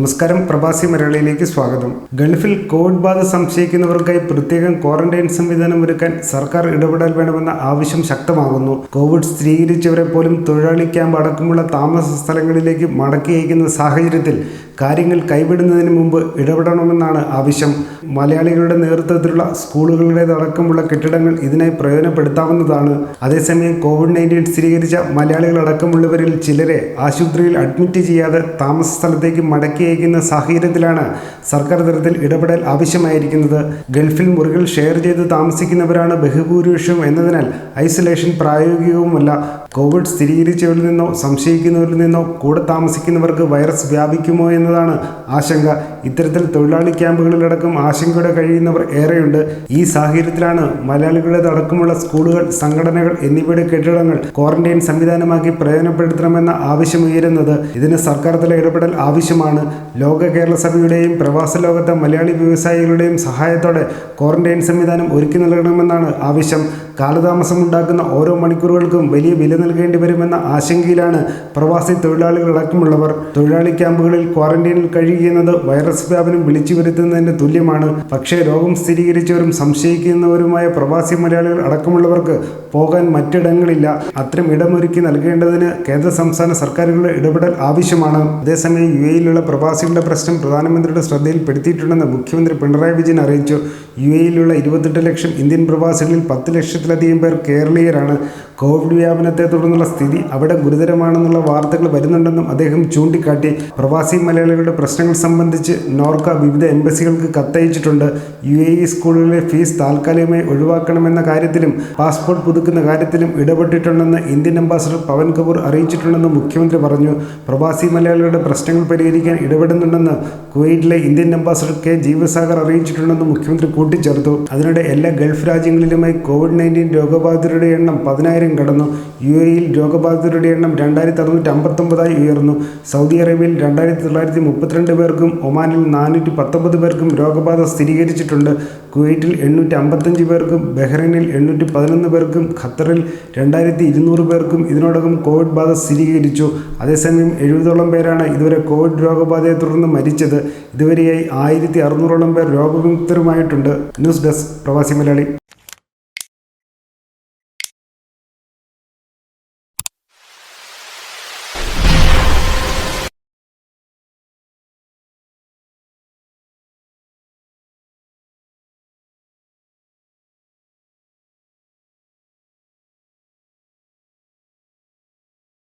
നമസ്കാരം പ്രവാസി മലയാളിയിലേക്ക് സ്വാഗതം. ഗൾഫിൽ കോവിഡ് ബാധ സംശയിക്കുന്നവർക്കായി പ്രത്യേകം ക്വാറന്റൈൻ സംവിധാനം ഒരുക്കാൻ സർക്കാർ ഇടപെടൽ വേണമെന്ന ആവശ്യം ശക്തമാകുന്നു. കോവിഡ് സ്ഥിരീകരിച്ചവരെ പോലും തൊഴിലാളി ക്യാമ്പ് അടക്കമുള്ള താമസ സ്ഥലങ്ങളിലേക്ക് മടക്കി അയക്കുന്ന സാഹചര്യത്തിൽ കാര്യങ്ങൾ കൈവിടുന്നതിന് മുമ്പ് ഇടപെടണമെന്നാണ് ആവശ്യം. മലയാളികളുടെ നേതൃത്വത്തിലുള്ള സ്കൂളുകളുടേതടക്കമുള്ള കെട്ടിടങ്ങൾ ഇതിനായി പ്രയോജനപ്പെടുത്താവുന്നതാണ്. അതേസമയം കോവിഡ് നയന്റീൻ സ്ഥിരീകരിച്ച മലയാളികളടക്കമുള്ളവരിൽ ചിലരെ ആശുപത്രിയിൽ അഡ്മിറ്റ് ചെയ്യാതെ താമസ സ്ഥലത്തേക്ക് മടക്കി അയക്കുന്ന സാഹചര്യത്തിലാണ് സർക്കാർ തലത്തിൽ ഇടപെടൽ ആവശ്യമായിരിക്കുന്നത്. ഗൾഫിൽ മുറികൾ ഷെയർ ചെയ്ത് താമസിക്കുന്നവരാണ് ബഹുഭൂരിപക്ഷവും എന്നതിനാൽ ഐസൊലേഷൻ പ്രായോഗികവുമല്ല. കോവിഡ് സ്ഥിരീകരിച്ചവരിൽ നിന്നോ സംശയിക്കുന്നവരിൽ നിന്നോ കൂടെ താമസിക്കുന്നവർക്ക് വൈറസ് വ്യാപിക്കുമോ എന്നതാണ് ആശങ്ക. ഇത്തരത്തിൽ തൊഴിലാളി ക്യാമ്പുകളിലടക്കം ആശങ്കയോടെ കഴിയുന്നവർ ഏറെയുണ്ട്. ഈ സാഹചര്യത്തിലാണ് മലയാളികളുടെ അടക്കമുള്ള സ്കൂളുകൾ സംഘടനകൾ എന്നിവയുടെ കെട്ടിടങ്ങൾ ക്വാറന്റൈൻ സംവിധാനമാക്കി പ്രയോജനപ്പെടുത്തണമെന്ന ആവശ്യമുയരുന്നത് ഇതിന് സർക്കാർ തല ഇടപെടൽ ആവശ്യമാണ്. ലോക കേരള സഭയുടെയും പ്രവാസ ലോകത്തെ മലയാളി വ്യവസായികളുടെയും സഹായത്തോടെ ക്വാറന്റൈൻ സംവിധാനം ഒരുക്കി നൽകണമെന്നാണ് ആവശ്യം. കാലതാമസമുണ്ടാക്കുന്ന ഓരോ മണിക്കൂറുകൾക്കും വലിയ വില നൽകേണ്ടി വരുമെന്ന ആശങ്കയിലാണ് പ്രവാസി തൊഴിലാളികളടക്കമുള്ളവർ. തൊഴിലാളി ക്യാമ്പുകളിൽ ക്വാറന്റൈനിൽ കഴിയുന്നത് വൈറസ് വ്യാപനം വിളിച്ചു വരുത്തുന്നതിന് തുല്യമാണ്. പക്ഷേ രോഗം സ്ഥിരീകരിച്ചവരും സംശയിക്കുന്നവരുമായ പ്രവാസി മലയാളികൾ അടക്കമുള്ളവർക്ക് പോകാൻ മറ്റിടങ്ങളില്ല. അത്തരം ഇടമൊരുക്കി നൽകേണ്ടതിന് കേന്ദ്ര സംസ്ഥാന സർക്കാരുകളുടെ ഇടപെടൽ ആവശ്യമാണ്. അതേസമയം യു എയിലുള്ള പ്രവാസികളുടെ പ്രശ്നം പ്രധാനമന്ത്രിയുടെ ശ്രദ്ധയിൽപ്പെടുത്തിയിട്ടുണ്ടെന്ന് മുഖ്യമന്ത്രി പിണറായി വിജയൻ അറിയിച്ചു. യു എയിലുള്ള ഇരുപത്തെട്ട് ലക്ഷം ഇന്ത്യൻ പ്രവാസികളിൽ പത്ത് ലക്ഷത്തിലധികം പേർ കേരളീയരാണ്. കോവിഡ് വ്യാപനത്തെ തുടർന്നുള്ള സ്ഥിതി അവിടെ ഗുരുതരമാണെന്നുള്ള വാർത്തകൾ വരുന്നുണ്ടെന്നും അദ്ദേഹം ചൂണ്ടിക്കാട്ടി. പ്രവാസി മലയാളികളുടെ പ്രശ്നങ്ങൾ സംബന്ധിച്ച് നോർക്ക വിവിധ എംബസികൾക്ക് കത്തയച്ചിട്ടുണ്ട്. യു എ ഇ സ്കൂളുകളിലെ ഫീസ് താൽക്കാലികമായി ഒഴിവാക്കണമെന്ന കാര്യത്തിലും പാസ്പോർട്ട് പുതുക്കുന്ന കാര്യത്തിലും ഇടപെട്ടിട്ടുണ്ടെന്ന് ഇന്ത്യൻ അംബാസഡർ പവൻ കപൂർ അറിയിച്ചിട്ടുണ്ടെന്നും മുഖ്യമന്ത്രി പറഞ്ഞു. പ്രവാസി മലയാളികളുടെ പ്രശ്നങ്ങൾ പരിഹരിക്കാൻ ഇടപെടുന്നുണ്ടെന്ന് കുവൈറ്റിലെ ഇന്ത്യൻ അംബാസഡർ കെ ജീവസാഗർ അറിയിച്ചിട്ടുണ്ടെന്ന് മുഖ്യമന്ത്രി കൂട്ടിച്ചേർത്തു. അതിനിടെ എല്ലാ ഗൾഫ് രാജ്യങ്ങളിലുമായി കോവിഡ് നയന്റീൻ രോഗബാധിതരുടെ എണ്ണം പതിനായിരം കടന്നു. യു എയിൽ രോഗബാധിതരുടെ എണ്ണം രണ്ടായിരത്തി അറുന്നൂറ്റി അമ്പത്തൊമ്പതായി ഉയർന്നു. സൗദി അറേബ്യയിൽ രണ്ടായിരത്തി തൊള്ളായിരത്തി മുപ്പത്തിരണ്ട് പേർക്കും ഒമാനിൽ നാനൂറ്റി പത്തൊമ്പത് പേർക്കും രോഗബാധ സ്ഥിരീകരിച്ചിട്ടുണ്ട്. കുവൈറ്റിൽ എണ്ണൂറ്റി അമ്പത്തഞ്ച് പേർക്കും ബഹ്റൈനിൽ എണ്ണൂറ്റി പതിനൊന്ന് പേർക്കും ഖത്തറിൽ രണ്ടായിരത്തി ഇരുന്നൂറ് പേർക്കും ഇതിനോടകം കോവിഡ് ബാധ സ്ഥിരീകരിച്ചു. അതേസമയം എഴുപതോളം പേരാണ് ഇതുവരെ കോവിഡ് രോഗബാധയെ തുടർന്ന് മരിച്ചത് ഇതുവരെയായി ആയിരത്തി അറുന്നൂറോളം പേർ രോഗവിമുക്തരുമായിട്ടുണ്ട് ന്യൂസ് ഡെസ്ക് പ്രവാസി മലയാളി.